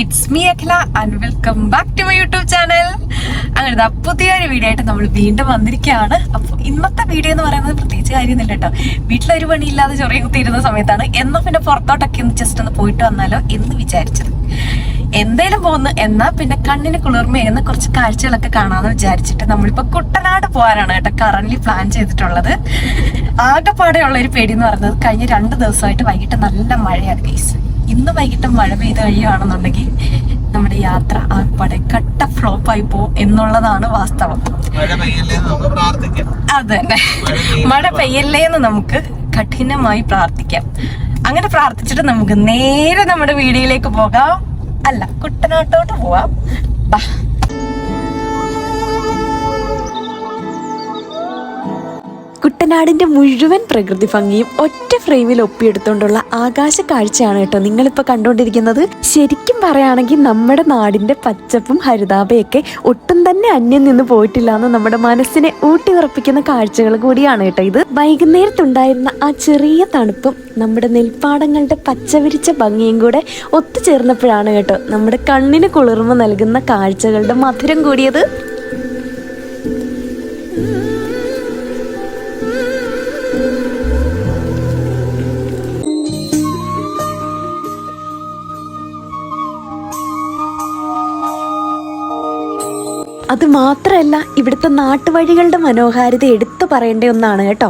It's me Akhila and welcome back to my YouTube channel അങ്ങനെ പുതിയൊരു video ആയിട്ട് നമ്മൾ വീണ്ടും വന്നിരിക്കുകയാണ്. അപ്പോൾ ഇന്നത്തെ വീഡിയോ എന്ന് പറയുന്നത് പ്രത്യേകിച്ച് കാര്യമൊന്നുമില്ല കേട്ടോ. വീട്ടിലൊരു പണിയില്ലാതെ ചൊറിയ കുത്തിയിരുന്ന സമയത്താണ് എന്നാ പിന്നെ പുറത്തോട്ടൊക്കെ ഒന്ന് ജസ്റ്റ് ഒന്ന് പോയിട്ട് വന്നാലോ എന്ന് വിചാരിച്ചത്. എന്തേലും പോകുന്നു എന്നാ പിന്നെ കണ്ണിന് കുളിർമയെന്ന് കുറച്ച് കാഴ്ചകളൊക്കെ കാണാമെന്ന് വിചാരിച്ചിട്ട് നമ്മളിപ്പോ കുട്ടനാട് പോകാനാണ് കേട്ടോ കറന്റ് പ്ലാൻ ചെയ്തിട്ടുള്ളത്. ആകെപ്പാടെയുള്ള ഒരു പേടി എന്ന് പറയുന്നത് കഴിഞ്ഞ രണ്ട് ദിവസമായിട്ട് വൈകിട്ട് നല്ല മഴയാണ് ഗൈസ് ഇന്ന് വൈകിട്ട് മഴ പെയ്ത് കഴിയുകയാണെന്നുണ്ടെങ്കിൽ നമ്മുടെ യാത്ര ആ കട്ട ഫ്ലോപ്പായി പോകും എന്നുള്ളതാണ് വാസ്തവം. അത് തന്നെ മഴ പെയ്യല്ലേ. എന്ന് നമുക്ക് കഠിനമായി പ്രാർത്ഥിക്കാം. അങ്ങനെ പ്രാർത്ഥിച്ചിട്ട് നമുക്ക് നേരെ നമ്മുടെ വീഡിയോയിലേക്ക് പോകാം. അല്ല കുട്ടനാട്ടോട്ട് പോവാം. ബാ. കുട്ടനാടിന്റെ മുഴുവൻ പ്രകൃതി ഭംഗിയും ഒറ്റ ഫ്രെയിമിൽ ഒപ്പിയെടുത്തുകൊണ്ടുള്ള ആകാശ കാഴ്ചയാണ് കേട്ടോ നിങ്ങളിപ്പോൾ കണ്ടുകൊണ്ടിരിക്കുന്നത് ശരിക്കും പറയുകയാണെങ്കിൽ നമ്മുടെ നാടിന്റെ പച്ചപ്പും ഹരിതാപയൊക്കെ ഒട്ടും തന്നെ അന്യം നിന്ന് പോയിട്ടില്ല എന്ന് നമ്മുടെ മനസ്സിനെ ഊട്ടി ഉറപ്പിക്കുന്ന കാഴ്ചകൾ കൂടിയാണ് കേട്ടോ ഇത്. വൈകുന്നേരത്തുണ്ടായിരുന്ന ആ ചെറിയ തണുപ്പും നമ്മുടെ നെൽപ്പാടങ്ങളുടെ പച്ചവിരിച്ച ഭംഗിയും കൂടെ ഒത്തുചേർന്നപ്പോഴാണ് കേട്ടോ നമ്മുടെ കണ്ണിന് കുളിർമ നൽകുന്ന കാഴ്ചകളുടെ മധുരം കൂടിയത്. അത് മാത്രല്ല ഇവിടുത്തെ നാട്ടുവഴികളുടെ മനോഹാരിത എടുത്തു പറയേണ്ട ഒന്നാണ് കേട്ടോ.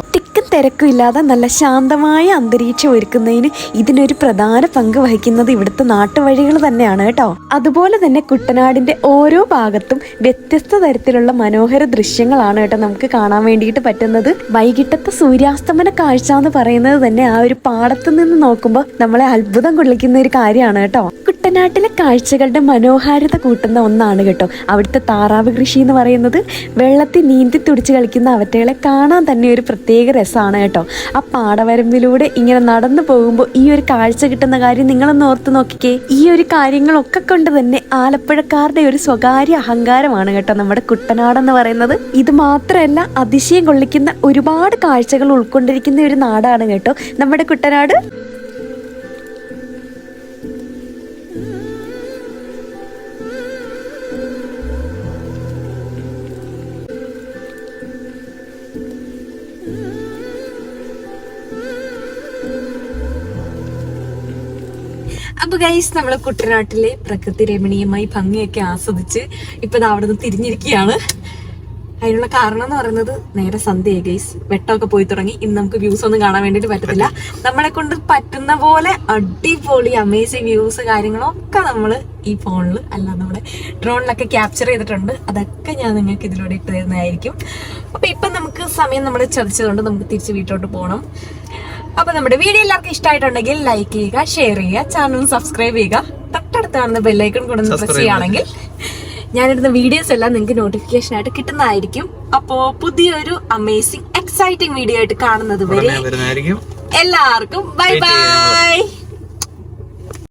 തിരക്കും ഇല്ലാതെ നല്ല ശാന്തമായ അന്തരീക്ഷം ഒരുക്കുന്നതിന് ഇതിനൊരു പ്രധാന പങ്ക് വഹിക്കുന്നത് ഇവിടുത്തെ നാട്ടുവഴികൾ തന്നെയാണ് കേട്ടോ. അതുപോലെ തന്നെ കുട്ടനാടിന്റെ ഓരോ ഭാഗത്തും വ്യത്യസ്ത തരത്തിലുള്ള മനോഹര ദൃശ്യങ്ങളാണ് കേട്ടോ നമുക്ക് കാണാൻ വേണ്ടിയിട്ട് പറ്റുന്നത്. വൈകിട്ടത്തെ സൂര്യാസ്തമന കാഴ്ച എന്ന് പറയുന്നത് തന്നെ ആ ഒരു പാടത്ത് നിന്ന് നോക്കുമ്പോൾ നമ്മളെ അത്ഭുതം കൊള്ളിക്കുന്ന ഒരു കാര്യമാണ് കേട്ടോ. കുട്ടനാട്ടിലെ കാഴ്ചകളുടെ മനോഹാരിത കൂട്ടുന്ന ഒന്നാണ് കേട്ടോ അവിടുത്തെ താറാവ് കൃഷി എന്ന് പറയുന്നത്. വെള്ളത്തിൽ നീന്തി തുടിച്ച് കളിക്കുന്ന അവറ്റകളെ കാണാൻ തന്നെ ഒരു പ്രത്യേക രസമാണ് കേട്ടോ. ആ പാടവരമ്പിലൂടെ ഇങ്ങനെ നടന്നു പോകുമ്പോൾ ഈ ഒരു കാഴ്ച കിട്ടുന്ന കാര്യം നിങ്ങളൊന്ന് ഓർത്ത് നോക്കിക്കേ. ഈ ഒരു കാര്യങ്ങളൊക്കെ കൊണ്ട് തന്നെ ആലപ്പുഴക്കാരുടെ ഒരു സ്വകാര്യ അഹങ്കാരമാണ് കേട്ടോ നമ്മുടെ കുട്ടനാടെന്ന് പറയുന്നത്. ഇത് മാത്രമല്ല അതിശയം കൊള്ളിക്കുന്ന ഒരുപാട് കാഴ്ചകൾ ഉൾക്കൊണ്ടിരിക്കുന്ന ഒരു നാടാണ് കേട്ടോ നമ്മുടെ കുട്ടനാട്. അപ്പൊ ഗൈസ് നമ്മളെ കുട്ടനാട്ടിലെ പ്രകൃതി രമണീയമായി ഭംഗിയൊക്കെ ആസ്വദിച്ച് ഇപ്പൊ ദാ അവിടെ നിന്ന് തിരിഞ്ഞിരിക്കുകയാണ്. അതിനുള്ള കാരണം എന്ന് പറയുന്നത് നേരെ സന്ധ്യയായി ഗൈസ് വെട്ടമൊക്കെ പോയി തുടങ്ങി. ഇന്ന് നമുക്ക് വ്യൂസ് ഒന്നും കാണാൻ വേണ്ടിട്ട് പറ്റത്തില്ല. നമ്മളെ കൊണ്ട് പറ്റുന്ന പോലെ അടിപൊളി അമേസിങ് വ്യൂസ് കാര്യങ്ങളൊക്കെ നമ്മൾ ഈ ഫോണിൽ അല്ല നമ്മുടെ ഡ്രോണിലൊക്കെ ക്യാപ്ചർ ചെയ്തിട്ടുണ്ട്. അതൊക്കെ ഞാൻ നിങ്ങൾക്ക് ഇതിലൂടെ ഇട്ട് തരുന്നതായിരിക്കും. അപ്പൊ ഇപ്പൊ നമുക്ക് സമയം നമ്മൾ ചതിച്ചതുകൊണ്ട് നമുക്ക് തിരിച്ച് വീട്ടിലോട്ട് പോകണം അപ്പൊ നമ്മുടെ വീഡിയോ എല്ലാവർക്കും ഇഷ്ടമായിട്ടുണ്ടെങ്കിൽ ലൈക്ക് ചെയ്യുക ഷെയർ ചെയ്യുക ചാനൽ സബ്സ്ക്രൈബ് ചെയ്യുക. തൊട്ടടുത്ത് കാണുന്ന ബെല്ലൈക്കൺ കൂടെ ഒന്ന് പ്രസ് ചെയ്യുകയാണെങ്കിൽ ഞാനിടുന്ന വീഡിയോസ് എല്ലാം നിങ്ങൾക്ക് നോട്ടിഫിക്കേഷൻ ആയിട്ട് കിട്ടുന്നതായിരിക്കും. അപ്പോ പുതിയൊരു അമേസിംഗ് എക്സൈറ്റിംഗ് വീഡിയോ ആയിട്ട് കാണുന്നത് വരെ എല്ലാവർക്കും ബൈ ബൈ